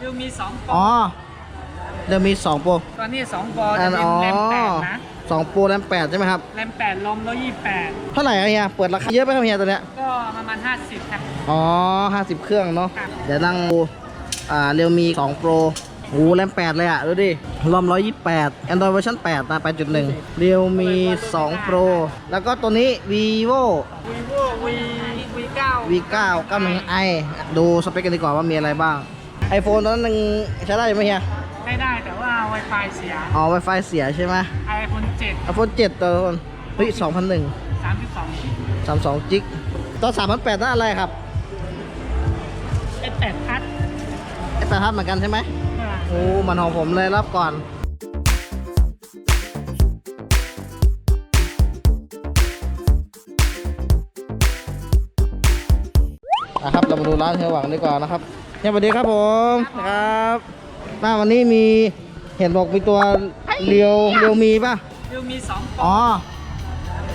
เดี๋ยวมีสองปออ๋อเดี๋ยวมีสองโปรตอนนี้สองปออัจะนเป็นอ๋อแรมแปดนะสองโปรแรมแปดใช่ไหมครับแรมแปดลมร้อยยี่แปดเท่าไหร่อะเฮียเปิดราคาเยอะไหมครับเฮียตัวเนี้ยก็ประมาณห้าสิบครับ อ๋อห้าสิบเครื่องเนาะครับ เดี๋ยวนั่งดูอ่าเรียวมีสองโปรโอ้แรมแปดเลยอะดูดิรอมร้อยยี่แปด Android เวอร์ชันแปดนะแปดจุดหนึ่งเรียวมีสองโปรแล้วก็ตัวนี้ vivo วีโววีวีเก้า v 9 91 i ดูสเปคกันดีกว่าว่ามีอะไรบ้าง iPhone ตอนนั้นยังใช้ได้ไหมเฮียไม่ได้แต่ว่า Wi-Fi เสีย อ๋อ Wi-Fi เสียใช่ไหม iPhone 7 iPhone 7ตัวคนเฮ้ย2001 32 32จิกตัว3,800นั่นอะไรครับไอแปดพัดไอ้ตาทับเหมือนกันใช่ไหมโอ้มันของผมเลยรับก่อนนะครับเรามาดูร้านเฮียหวังดีกว่านะครับ เฮียสวัสดีครับผมครับหน้าวันนี้มีเห็นบอกมีตัวเรียวเรียวมีป่ะเดี๋ยวมีสองปออ๋อ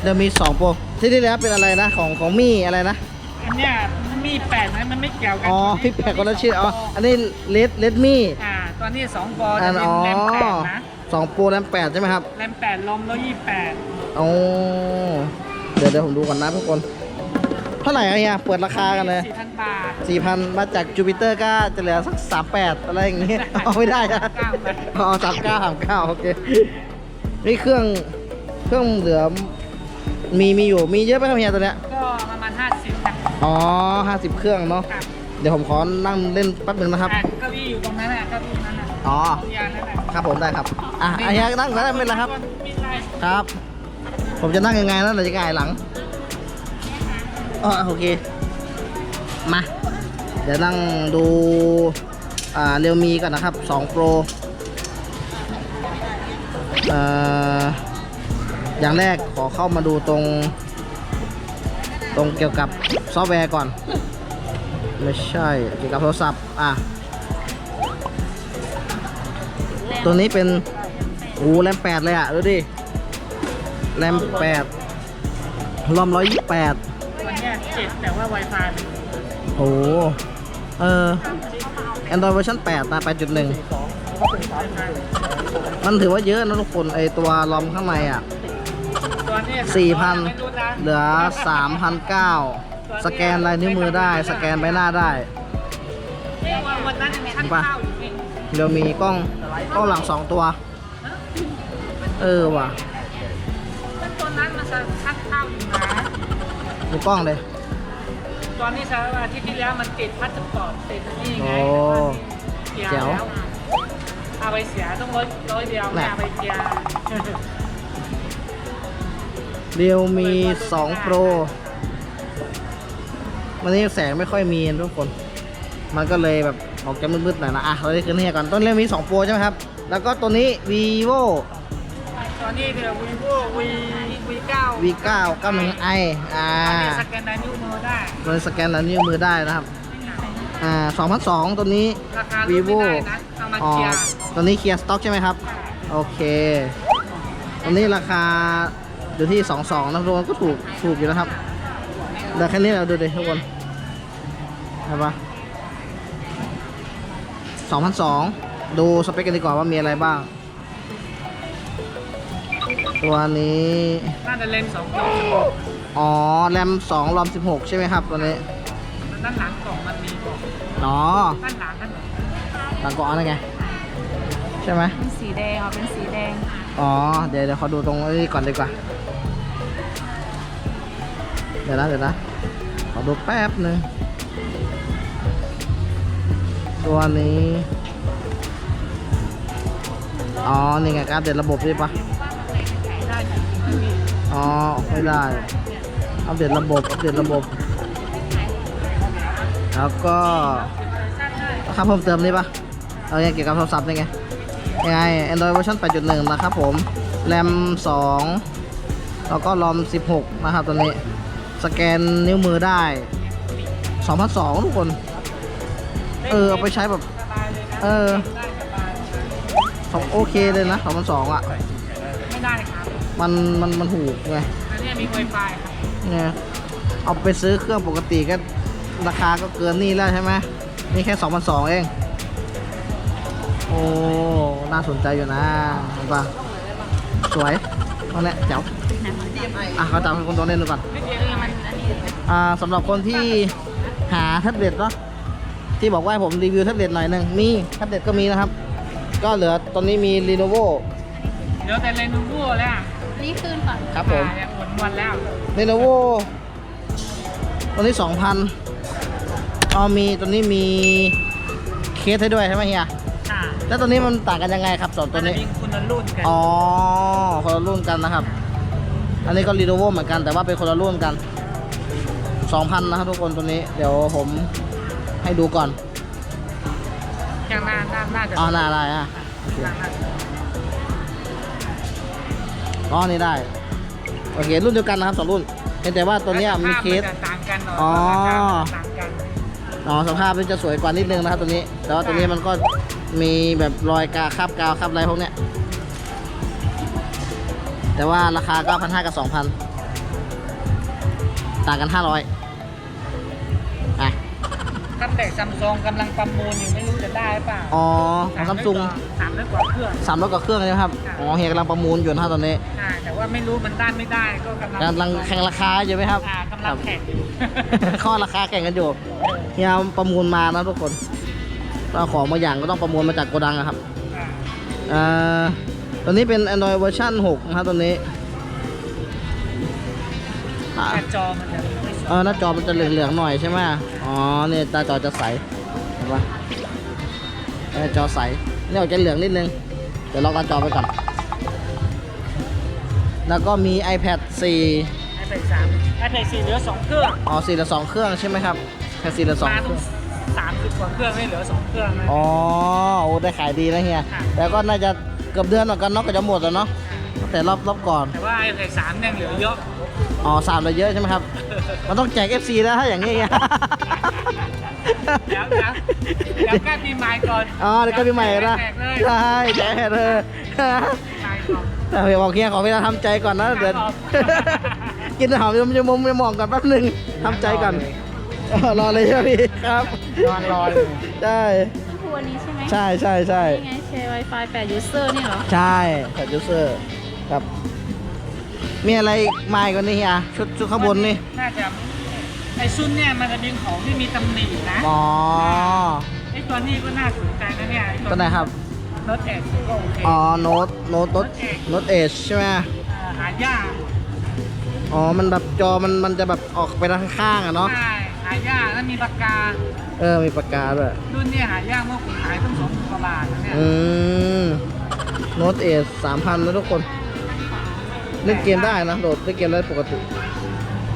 เดี๋ยวมีสองโปรที่ที่แล้วเป็นอะไรนะของของมี่อะไรนะอันเนี้ยมันมีแปดนะมันไม่เกี่ยวกัอ๋อพี่แปลกคนละชื่ออ๋ออันนี้เลดเลดมี่อ่าตอนนี้สองปออัจะนเป็นอ๋อแรมแปดนะสองโปรแรมแปดใช่ไหมครับแรมแปดลมร้อยยี่แปดโอ้เดี๋ยวเดี๋ยวผมดูก่อนนะทุกคน เท่าไหร่อะเฮียเปิดราคากันเลย สี่พันบาทสี่พันมาจากจูปิเตอร์ก็จะเหลือสักสามแปดอะไรอย่างงี้ เอาไม่ได้นะเก้าไปอ๋อสามเก้าสามเก้าโอเค นี่เครื่องเครื่องเหลือมีมีอยู่มีเยอะไหมครับเฮียตัวเนี้ย ก็ประมาณห้าสิบครับอ๋อห้าสิบเครื่องเนาะ ครับเดี๋ยวผมขอนั่งเล่นแป๊บหนึงนะครับ อะเก้าอี้อยู่ตรงนั้นน่ะเก้าอี้นั้นน่ะอ๋อตรงยานนั่นน่ะครับผมได้ครับ อะอันนี้นั่งได้ไม่เป็นไรครับ มีอะไรครับ ผมจะนั่งยังไงนะหรือจะหงายหลัง อ๋อโอเค มา เดี๋ยวนั่งดู อ่า เรียวมีก่อนนะครับ2 Pro เอ่อ อย่างแรกขอเข้ามาดูตรง ตรงเกี่ยวกับซอฟต์แวร์ก่อน ไม่ใช่ เกี่ยวกับโทรศัพท์ อะ ตัวนี้เป็นโอ้แรมแปดเลยอะ ดูดิ แรมแปดรอมร้อยยี่แปด เนี้ยเจ็ดแต่ว่า Wi-Fi มันโอ้เออ Android เวอร์ชัน8นะ8.1 มันถือว่าเยอะนะทุกคน ไอตัวรอมข้างในอะ ตัวเนี้ยสี่พันไม่รู้นะเหลือ 3,900 สแกนลายนิ้วมือได้ สแกนใบหน้าได้ วันวันนั้นฉันป่ะข้าวอยู่นี่เดี๋ยวมีกล้องกล้องหลัง2ตัว เออว่ะตัวนั้นมันชักข้าวอยู่นะ ดูกล้องเลย ตอนนี้สารอาทิตย์ที่แล้วมันติดพัสปอร์ตติดอันนี่ไงโอ้เกียร์แจ๋วแล้วเอาไปเสียต้องร้อยร้อยเดียวไม่แหละ เอาไปเกียร์เรียวมี2 Pro วันนี้แสงไม่ค่อยมีนะทุกคน มันก็เลยแบบออกจะมืดๆหน่อยนะ อะ เราได้ขึ้นเนี่ยก่อน ต้นเรียวมี2 Pro ใช่ไหมครับ แล้วก็ตัวนี้ vivo ตอนนี้เดี๋ยววีโววี วีเก้า v 9 91 i อ่าตอนนี้สแกนลายนิ้วมือได้ตัวนี้สแกนลายนิ้วมือได้นะครับ อ่า2002ตัวนี้ ราคาลด vivo ไม่ได้นะเอามาอ๋อเกียร์ตัวนี้เคลียร์สต็อกใช่ไหมครับ โอเค ตัวนี้ราคาอยู่ที่ 22นะทุกคนก็ถูกถูกอยู่นะครับเดี๋ยวแค่นี้เราดูดิทุกคนเห็นปะ2,002 ดูสเปคกันดีกว่าว่ามีอะไรบ้าง ตัวนี้ น่าจะเลนส์สองกล่องอ๋อ แรม2รอม16 ใช่ไหมครับ ตัวนี้ด้านหลังกล่องมันมีกล่องอ๋อด้านหลังนั่นหลังกล่องอะไรไง ใช่ไหม เป็นสีแดงเอาเป็นสีแดง อ๋อ เดี๋ยวเดี๋ยวขอดูตรงนี้ก่อนดีกว่า เดี๋ยวนะเดี๋ยวนะ ขอดูแป๊บหนึ่งตัวนี้ อ๋อ นี่ไงการเด็ดระบบใช่ปะ อ๋อไม่ได้ อัปเดตระบบ อัปเดตระบบ แล้วก็ค่าเพิ่มเติมนี่ปะเอาไงเกี่ยวกับโทรศัพท์นี่ไงยังไง Android เวอร์ชัน8.1 นะครับผมแรม2แล้วก็รอม16 นะครับตัวนี้ สแกนนิ้วมือได้2002ทุกคน เออ เอาไปใช้แบบ เออสองโอเคเลยนะ2002อะ มันมันมันถูกไงอันนี้มี Wi-Fi ครับเนี่ยเอาไปซื้อเครื่องปกติก็ราคาก็เกินนี่แล้วใช่ไหมนี่แค่2 0 0 2เอง โอ้ น่าสนใจอยู่นะเห็นปะสวยตรงเนี้ยเจ๋วอะเขาจับให้คนตัวเล่นดูก่อนไม่เดียวมันอันนี้อ่าสำหรับคนที่หาแท็บเล็ตเนาะที่บอกว่าให้ผมรีวิวแท็บเล็ตหน่อยหนึงมีแท็บเล็ตก็มีนะครับ ก็เหลือตอนนี้มี Lenovo เดี๋ยวแต่เลนูโว่แล้วอะ นี่คืนก่อนครับผมอ่าเนี่ยหมดวันแล้ว Lenovo ตัวนี้2,000อ๋อมีตัวนี้มีเคสให้ด้วยใช่ไหมเฮีย ค่ะแล้วตัวนี้มันต่างกันยังไงครับสองตัวนี้มัจะยิงคุณรุ่นกันอ๋อคนละรุ่นกันนะครับ อันนี้ก็ Lenovo เหมือนกันแต่ว่าเป็นคนละรุ่นกัน 2,000 นะครับทุกคนตัวนี้ เดี๋ยวผมให้ดูก่อนอย่างน่าน่าน่าจะอ๋อน่าได้อะน่าน่า อ๋อนี่ได้ โอเค รุ่นเดียวกันนะครับสองรุ่นเพียงแต่ว่าตัวเนี้ยมีเคสภาพนจะต่างกันหน่อยอ๋อ ราคามันจะต่างกันอ๋อสภาพมันจะสวยกว่านิดนึงนะครับตัวนี้ แต่ว่าตัวนี้มันก็มีแบบรอยกาคราบกาวคราบอะไรพวกเนี้ย แต่ว่าราคา9,500กับ2,000 ต่างกัน 500อะ คันเด็กซัมซุงกำลังประมูลอยู่ไม่รู้จะได้เปล่าอ๋อของซัมซุง สามร้อยกว่าเครื่อง สามร้อยกว่าเครื่องเลยนะครับ อ๋อเฮียกำลังประมูลอยู่นะครับตอนนี้อ่าแต่ว่าไม่รู้มันได้ไม่ได้ก็กำลังกำลังแข่งราคาอยู่ไหมครับ อ่ากำลังแข่งอยู่ ข้อราคาแข่งกันอยู่เฮียประมูลมานะทุกคนเอาของบางอย่างก็ต้องประมูลมาจากโกดังอะครับ อ่าอ่าตัวนี้เป็น Android เวอร์ชัน6นะครับตัวนี้อ่า หน้าจอมันจะไม่สวย เออหน้าจอมันจะเหลืองๆหน่อยใช่ไหมอ๋อเนี่ยหน้าจอจะใสเห็นปะหน้าจอใสนี่ออกจะเหลืองนิดนึงเดี๋ยวลองหน้าจอไปก่อนแล้วก็มี iPad 4ไอแพดสามไอแพดสี่เหลือสองเครื่องอ๋อสี่ละสองเครื่องใช่ไหมครับแค่สี่ละสองมาเคต้รื่อองงสามสิบกว่าเครื่องไม่เหลือสองเครื่องนะอ๋อโอ้ได้ขายดีนะเฮียค่ะแต่ก็น่าจะเกือบเดือนเหมือนกันเนาะก็จะหมดแล้วเนาะแต่รอบรอบก่อน แต่ว่าไอแพดสามยังเหลือเยอะ อ๋อสามเราเยอะใช่ไหมครับ มันต้องแจก FC แล้วถ้าอย่างนี้ เดี๋ยวเดี๋ยวเดี๋ยวใกล้ปีใหม่ก่อนอ๋อเดี๋ยวก็ปีใหม่นะแจกเลยใช่แจกเลยปีใหม่ก่อน แต่เฮียบอกเฮียขอเวลาทำใจก่อนนะเดี๋ยว ครับกินอาหารยมยมมมองก่อนแป๊บหนึงทำใจก่อนอ๋อรอเลยใช่ไหมพี่ครับนอนรอเลยใช่คือวันนี้ใช่ไหมใช่ใช่ใช่นี่ไงแชร์ Wi-Fi 8 user นี่เหรอ ใช่แพดยูเซอร์ครับ มีอะไรมาอีกวันนี้เฮียชุดชุดข้างบนนี่ น่าจะไอซุนเนี่ยมันจะเป็นของที่มีตำหนินะอ๋อ ไอตัวนี้ก็น่าสนใจนะเนี่ยอ้ตัวไหนครับ รถแอดก็โอเคอ๋อ โน้ต โน้ต โน้ตโน้ตเอชใช่ไหมาหายากอ๋อ มันแบบจอมันมันจะแบบออกไปด้านข้างๆอะเนาะ ใช่หายากแล้วมีปากกา เออ มีปากกาด้วย รุ่นเนี้หายากเมื่อผมขายต้องสองกว่าบาทนะเนี่ย อืม โน้ตเอชสามพันนะทุกคน เล่นเกมได้นะโหลดเล่นเกมได้ปกติ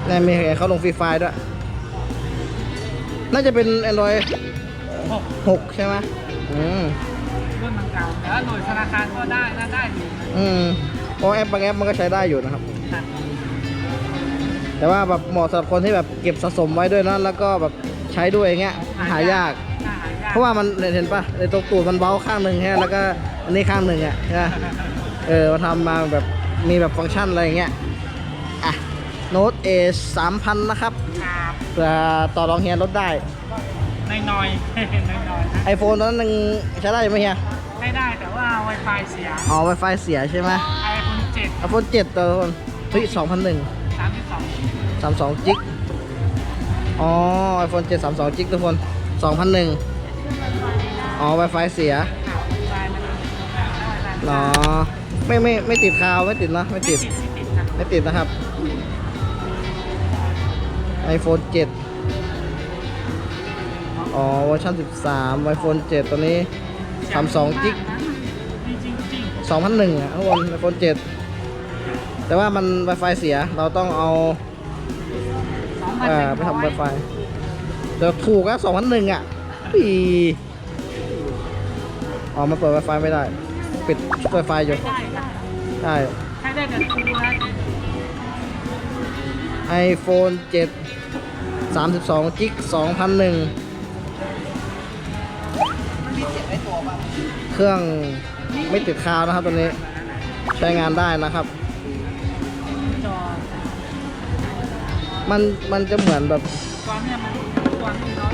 นี่มีเขาลงฟรีไฟด้วย น่าจะเป็น Android 6 ใช่ไหมอืมรุ่นมันเก่าแต่ว่าหน่วยธนาคารก็ได้นะได้อยู่อืมเพราะแอปบางแอปมันก็ใช้ได้อยู่นะครับ ครับแต่ว่าแบบเหมาะสำหรับคนที่แบบเก็บสะสมไว้ด้วยนะแล้วก็แบบใช้ด้วยอย่างเงี้ยหายาก น่หายากเพราะว่ามันเห็นปะในตรงตูดมันเบ้าข้างหนึ่งแค่แล้วก็อันนี้ข้างหนึ่งอะใช่ปะเออมาทำมาแบบ มีแบบฟังก์ชันอะไรอย่างเงี้ย อะ โน้ตเอสามพันนะครับครับเพื่อต่อรองเฮียลดได้ น้อยๆน้อยๆนะไอโฟนตอนนั้นหนึ่งใช้ได้ไหมเฮียไม่ได้แต่ว่า Wi-Fi เสีย อ๋อ Wi-Fi เสียใช่ไหมไอโฟนเจ็ดไอโฟนเจ็ดตัวคนเฮ้ยสองพันหนึ่งสามสิบสองสามสองจิก อ๋อไอโฟนเจ็ดสามสองจิกทุกคนสองพันหนึ่งอ๋อ Wi-Fi เสียไฟมันได้เนาะ ไม่ไม่ไม่ติดคาวไม่ติดนะไม่ไม่ติติดดไม่ติดครับไม่ติดนะครับ iPhone 7 อ๋อเวอร์ชัน13 iPhone 7 ตัวนี้32จิกจริงจริงจริง2001อะทุกคน iPhone 7 แต่ว่ามัน Wi-Fi เสียเราต้องเอาสองพันเอ่หนึ่องไปร้อยทำ Wi-Fi แต่ถูกอะ2001อะปีอ๋อมันเปิด Wi-Fi ไม่ได้ ปิด Wi-Fi อยู่ ได้ได้ใช่ใช้ได้แต่ทูนะ iPhone 7 32จิก2001เครื่องไม่ติดคาวนะครับตัวนี้ ใช้งานได้นะครับ จอมันมันจะเหมือนแบบตัวเนี้ยมันตัวนี้น้อย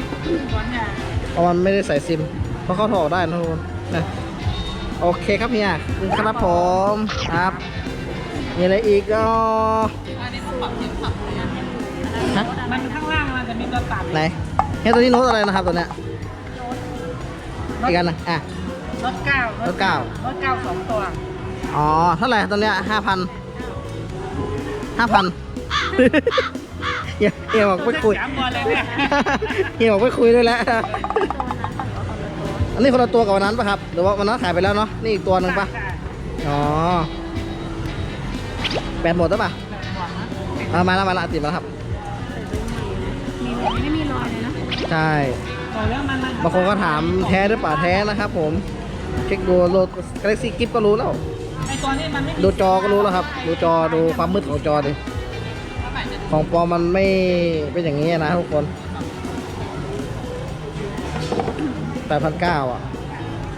ตัวเนี้ยเอามันไม่ได้ใส่ซิม เพราะเขาถอดได้นะทุกคนอนะ โอเคครับเฮียครับผมครับ มีอะไรอีกก็ฮะมันข้างล่างมันจะมีตัวตัดไหนเฮียตัวนี้โน้ตอะไรนะครับตัวเนี้ยอีกอันหนึงอะรถเก้ารถเก้ารถเก้าสองตัว อ๋อ เท่าไหร่ตัวเนี้ยห้าพันห้าพันเฮียเฮียบอกไม่คุยสามตัวเลยเนี่ยเฮียบอกไม่คุยด้วยแล้ว อันนี้คนละตัวกับวันนั้นปะครับหรือว่าวันนั้นขายไปแล้วเนาะนี่อีกตัวหนึ่งปะใช่อ๋อแบตหมดแล้วปะใช่เอามาแล้วมาแล้วติดมาแล้วครับมีไม่มีรอยเลยนะใช่บอกแล้วมันมันบางคนก็ถามแท้หรือเปล่าแท้นะครับ ผมเช็คดูโหลด Galaxy Gift ก็รู้แล้วไอตัวนี้มันไม่มีดูจอก็รู้แล้วครับ ดูจอดูความมืดของจอดิของปลอมมันไม่เป็นอย่างนี้นะทุกคน แปดพันเก้าอะ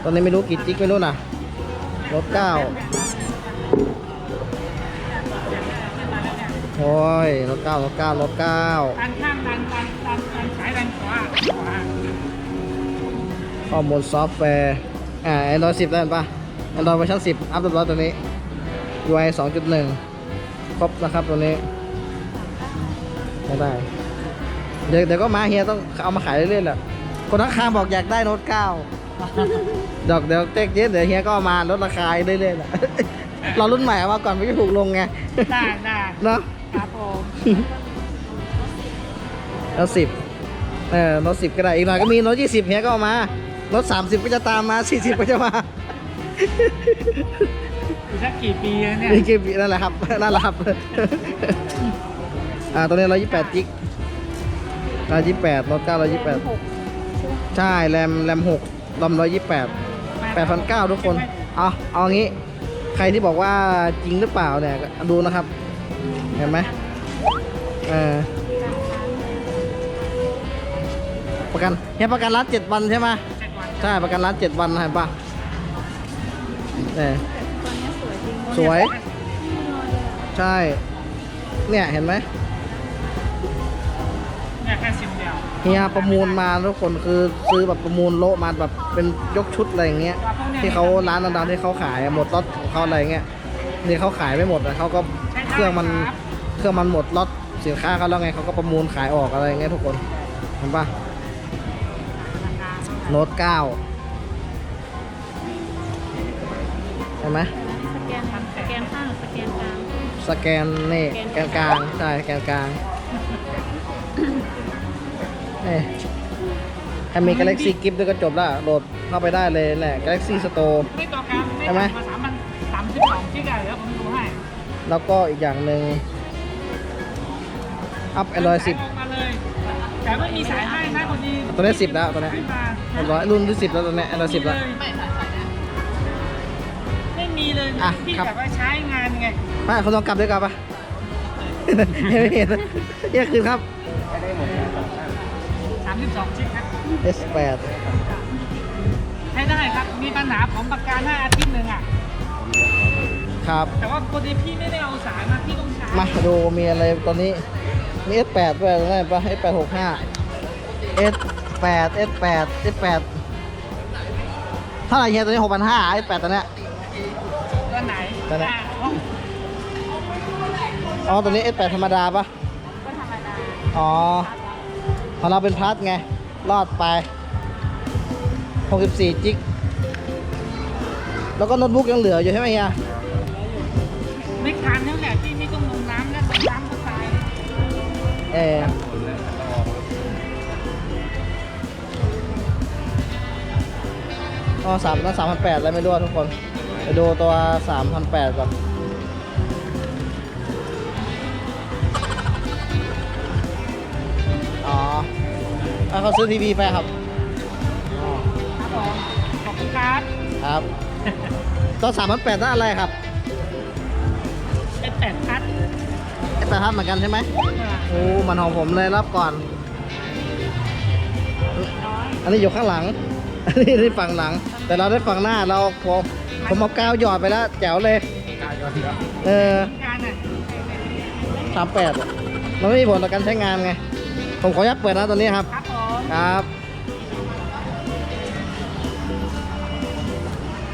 ตอนนี้ไม่รู้กี่จิกไม่รู้นะรถเก้าโอ้ยรถเก้ารถเก้ารถเก้าดันข้างดันดันดันดันสายดันขวาขวาข้อมูลซอฟต์แวร์อ่า Android 10ได้ปะ Android เวอร์ชัน10อัพเรียบร้อยตัวนี้ UI 2.1ครบนะครับตัวนี้ไม่ได้ เดี๋ยวเดี๋ยวก็มาเฮียต้องเอามาขายเรื่อยๆแหละ คนข้างๆบอกอยากได้โน้ต9ดอกเดี๋ยวเต็กเยอะเดี๋ยวเฮียก็เอามาลดราคาเรื่อยๆแหละเรารุ่นใหม่เอามาก่อนไม่ได้ถูกลงไง ได้ได้เนาะครับผมแล้วสิบเออโน้ตสิบก็ได้ อีกหน่อยก็มีโน้ตยี่สิบเฮียก็เอามาโน้ตสามสิบก็จะตามมาสี่สิบก็จะมาอีกสักกี่ปีแล้วเนี่ยนี่คือนั่นแหละครับ นั่นแหละครับ อ่าตัวนี้ร้อยยี่แปดจิกร้อยยี่แปดโน้ตเก้าร้อยยี่แปดหก ใช่แรมแรมหกรอมร้อยยี่แปดแปดพันเก้าทุกคน เอาเอางี้ ใครที่บอกว่าจริงหรือเปล่าเนี่ยก็ดูนะครับ เห็นไหมเออประกันเฮียประกันร้านเจ็ดวันใช่ไหมเจ็ดวันใช่ประกันร้านเจ็ดวันเห็นปะเนี่ยตัวเนี้ยสวยจริงสวยไม่มีรอยเลยอะใช่ เนี่ยเห็นไหมเนี่ยแค่สิบเดียว เฮียประมูลมาทุกคนคือซื้อแบบประมูลโละมาแบบเป็นยกชุดอะไรอย่างเงี้ย ที่เขาร้านดังๆที่เขาขายอะหมดล็อตของเขาอะไรเงี้ยนี่เขาขายไม่หมดนะเขาก็เครื่องมันเครื่องมันหมดล็อตสินค้าเขาแล้วไงเขาก็ประมูลขายออกอะไรเงี้ยทุกคนเห็นปะโน้ตเก้าเห็นไหมสแกนสแกนข้างหรือสแกนกลางสแกนนี่แกนกลางใช่แกนกลาง ถ้ามี Galaxy Gift ด้วยก็จบแล้วโหลดเข้าไปได้เลยแหละ Galaxy Store ไม่ต่อการไม่ต่อมาสามพันสามสิบสองกิกะเดี๋ยวผมดูให้แล้วก็อีกอย่างหนึ่งอัพ Android 10แต่ไม่มีสายให้นะพอดีตัวนี้10แล้วตัวนี้ ขึ้ร้อยรุ่นที่สิบแล้วตอนเนี้ย Android 10แล้ว ไม่มีเลยอะที่ครับใช้งานไงป้าเขาลองกลับด้วยกันปะ ไม่เห็นเนี่ยคืนครับ 32 ชิ้นครับ S8 ใช้ได้ครับ มีปัญหาผมปากกาหน้อาทิตย์หนึ่งอะ ครับ แต่ว่าพอดีพี่ไม่ได้เอาสายมาพี่ต้องใช้มาดูมีอะไรตอนนี้ มี S8 ด้วยตรงนั้ปะ S865 S8 S8 S8 เท่าไหร่เฮียตอนนี้6,500 S8 ตัวเนี้ย ตัวไหนตัวไหน อะห้องอ๋อตัวนี้ S8 ธรรมดาปะก็ธรรมดาอ๋อ ของเราเป็นพลัสไง รอดไป 64 จิก แล้วก็โน้ตบุ๊กยังเหลืออยู่ใช่ไหมเฮียไม่คันแล้วแหละที่ไม่ต้องลงน้ำแล้วลงน้ำก็ตายเอออ๋อสามนั่นสามพันแปดแล้วไม่รู้อะทุกคน ไปดูตัวสามพันแปดก่อน เอาเขาซื้อทีวีไปครับอ๋อครับผมขอบคุณครับครับตัวสามพันแปดนั่นอะไรครับเป็นแปดพัดไอ้แปดพันเหมือนกันใช่ไหมโอ้มันของผมเลยรับก่อนอันนี้อยู่ข้างหลัง อันนี้ที่ฝั่งหลัง แต่เราได้ฝั่งหน้าเราผมผมเอากาวหยอดไปแล้วแจ๋วเลย เออการอะสามแปดมันไม่มีผลต่อการใช้งานไง ผมขออนุญาตเปิดนะตัวนี้ครับ ครับผม ครับ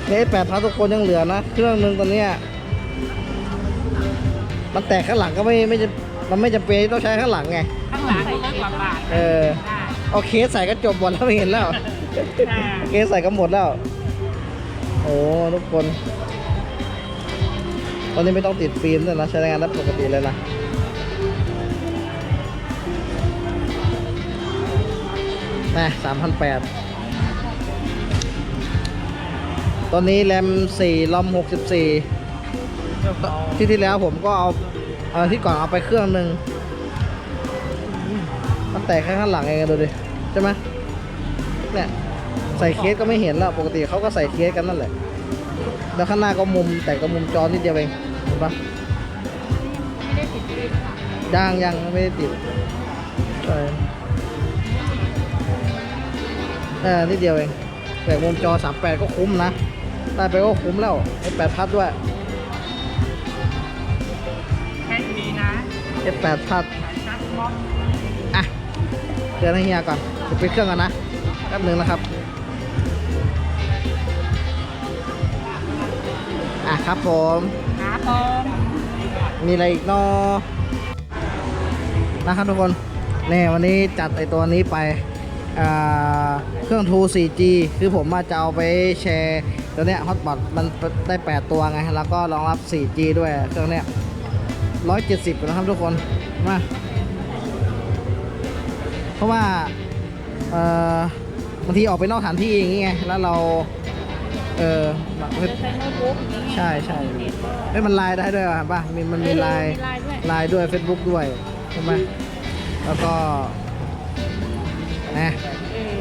ในแปดพันทุกคนยังเหลือนะ เครื่องหนึ่งตอนเนี้ยมันแตกข้างหลังก็ไม่ไม่จะมันไม่จำเป็นที่ต้องใช้ข้างหลังไง ข้างหลังก็ร้อยกว่าบาทเออ ได้เอาเคสใส่ก็จบหมดแล้วไม่เห็นแล้วอ่าเคสใส่ก็หมดแล้ว โอ้ทุกคน ตอนนี้ไม่ต้องติดฟิล์มด้วยนะใช้งานได้ปกติเลยนะ แม่สามพันแปดตอนนี้แรมสี่ลอมหกสิบสี่ที่ที่แล้วผมก็เอาเอาที่ก่อนเอาไปเครื่องหนึ่งมันแตกแค่ข้างหลังเองดูดิ ใช่ไหมเนี่ยใส่เคสก็ไม่เห็นแล้ว ปกติเขาก็ใส่เคสกันนั่นแหละ แล้วข้างหน้าก็มุมแต่ก็มุมจอนิดเดียวเองเห็นปะไม่ได้ติดย่างยังไม่ได้ติดใช่ เออนิดเดียวเองแต่มุมจอ 38 ก็คุ้มนะ ได้ไปก็คุ้มแล้วไอ้8พัดด้วยแค่ดีนะไอ้8พัดสายชาร์จบล็อกอะเตือนให้เฮียก่อนจะปิดเครื่องก่อนนะแป๊บหนึ่งนะครับอะครับผมครับผมมีอะไรอีกเนอนะครับทุกคนนี่วันนี้จัดไอตัวนี้ไปอ่า เครื่อง True 4G คือผมมาจะเอาไปแชร์ตัวเนี้ยฮอตบอทมันได้ 8 ตัวไง แล้วก็รองรับ 4G ด้วยเครื่องเนี้ย170 นะครับทุกคนมาเพราะว่าเอ่อบางทีออกไปนอกสถานที่อย่างงี้ไงแล้วเรา เออจะใช้โน้ตบุ๊กอย่างนี้ใช่ใช่เน็ตก็เฮ้ยมันไลน์ได้ด้วยป่ะมีมันมีเออไลน์มีไลน์ด้วยไลน์ด้วย Facebook ด้วยใช่ไหมแล้วก็ นะเออ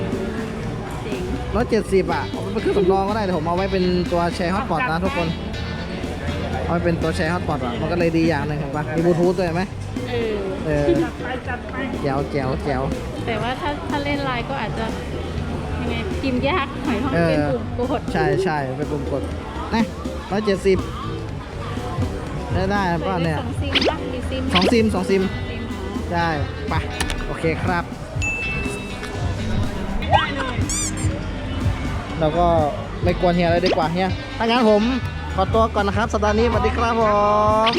เจ๋งร้อยเจ็ดสิบอะเอาไปเป็นเครื่องสำรองก็ได้แต่ผมเอาไว้เป็นตัวแชร์ฮอตพอตนะทุกคน เอาไว้เป็นตัวแชร์ฮอตพอตอะมันก็เลยดีอย่างหนึ่งเห็นปะมีบลูทูธด้วยเห็นไหมเออเออจัดไปจัดไปแจ๋วแจ๋วแจ๋วแต่ว่าถ้าถ้าเล่นไลน์ก็อาจจะยังไงพิมพ์ยากหน่อยเพราะเอมันอเป็นปุ่มกดใช่ใช่เป็นปุ่มกดนะร้อยเจ็ดสิบได้ได้ใส่ป่ะได้เนี่ยสองซิมป่ะกี่ซิมสองซิมสองซิมซิมอ๋อได้ไปโอเคครับ เราก็ไม่กวนเฮียเลยดีกว่าเฮียถ้างั้นผมขอตัวก่อนนะครับสัปดาห์นี้สวัสดีครับผม